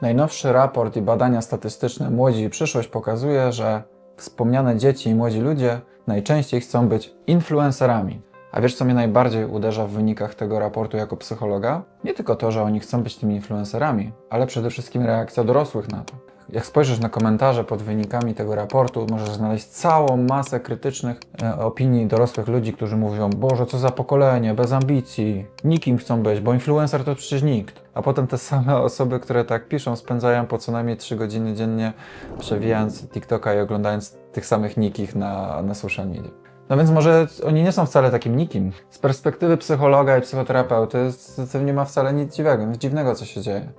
Najnowszy raport i badania statystyczne Młodzi i Przyszłość pokazuje, że wspomniane dzieci i młodzi ludzie najczęściej chcą być influencerami. A wiesz, co mnie najbardziej uderza w wynikach tego raportu jako psychologa? Nie tylko to, że oni chcą być tymi influencerami, ale przede wszystkim reakcja dorosłych na to. Jak spojrzysz na komentarze pod wynikami tego raportu, możesz znaleźć całą masę krytycznych e, opinii dorosłych ludzi, którzy mówią: Boże, co za pokolenie, bez ambicji, nikim chcą być, bo influencer to przecież nikt. A potem te same osoby, które tak piszą, spędzają po co najmniej 3 godziny dziennie przewijając TikToka i oglądając tych samych nikich na, na social media. No więc może oni nie są wcale takim nikim. Z perspektywy psychologa i psychoterapeuty to nie ma wcale nic dziwnego, nic dziwnego, co się dzieje.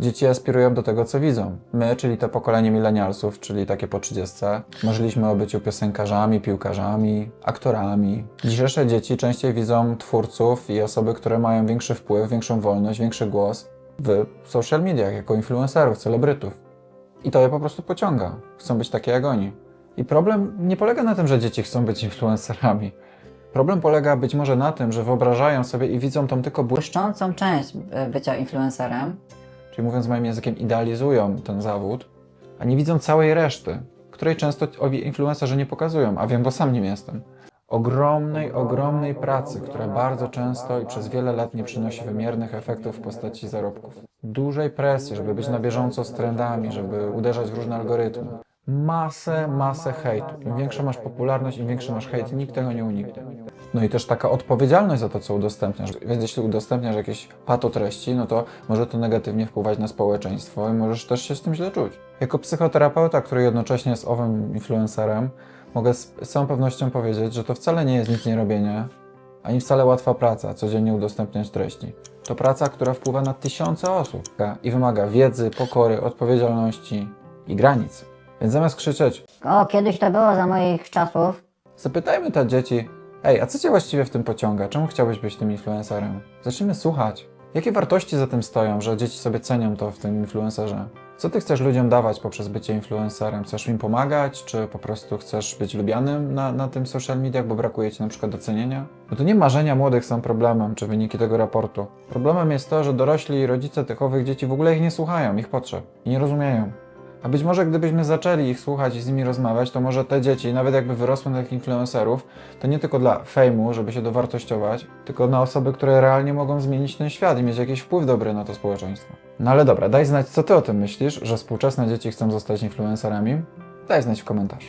Dzieci aspirują do tego, co widzą. My, czyli to pokolenie milenialsów, czyli takie po 30, marzyliśmy o byciu piosenkarzami, piłkarzami, aktorami. Dzisiejsze dzieci częściej widzą twórców i osoby, które mają większy wpływ, większą wolność, większy głos w social mediach, jako influencerów, celebrytów. I to je po prostu pociąga. Chcą być takie jak oni. I problem nie polega na tym, że dzieci chcą być influencerami. Problem polega być może na tym, że wyobrażają sobie i widzą tą tylko błyszczącą część e, bycia influencerem. Czyli mówiąc moim językiem, idealizują ten zawód, a nie widzą całej reszty, której często owi influencerzy nie pokazują, a wiem, bo sam nim jestem. Ogromnej, ogromnej pracy, która bardzo często i przez wiele lat nie przynosi wymiernych efektów w postaci zarobków. Dużej presji, żeby być na bieżąco z trendami, żeby uderzać w różne algorytmy. Masę, masę hejtu. Im większą masz popularność, im większy masz hejt, nikt tego nie uniknie. No i też taka odpowiedzialność za to, co udostępniasz. Więc jeśli udostępniasz jakieś patotreści, no to może to negatywnie wpływać na społeczeństwo i możesz też się z tym źle czuć. Jako psychoterapeuta, który jednocześnie jest owym influencerem, mogę z, z całą pewnością powiedzieć, że to wcale nie jest nic nie robienie, ani wcale łatwa praca, codziennie udostępniać treści. To praca, która wpływa na tysiące osób i wymaga wiedzy, pokory, odpowiedzialności i granic. Więc zamiast krzyczeć, O, kiedyś to było za moich czasów. Zapytajmy te dzieci, ej, a co cię właściwie w tym pociąga? Czemu chciałbyś być tym influencerem? Zacznijmy słuchać. Jakie wartości za tym stoją, że dzieci sobie cenią to w tym influencerze? Co ty chcesz ludziom dawać poprzez bycie influencerem? Chcesz im pomagać, czy po prostu chcesz być lubianym na, na tym social mediach, bo brakuje ci na przykład docenienia? No to nie marzenia młodych są problemem, czy wyniki tego raportu. Problemem jest to, że dorośli i rodzice tych owych dzieci w ogóle ich nie słuchają, ich potrzeb i nie rozumieją. A być może gdybyśmy zaczęli ich słuchać i z nimi rozmawiać, to może te dzieci, nawet jakby wyrosły na takich influencerów, to nie tylko dla fejmu, żeby się dowartościować, tylko na osoby, które realnie mogą zmienić ten świat i mieć jakiś wpływ dobry na to społeczeństwo. No ale dobra, daj znać, co ty o tym myślisz, że współczesne dzieci chcą zostać influencerami? Daj znać w komentarzu.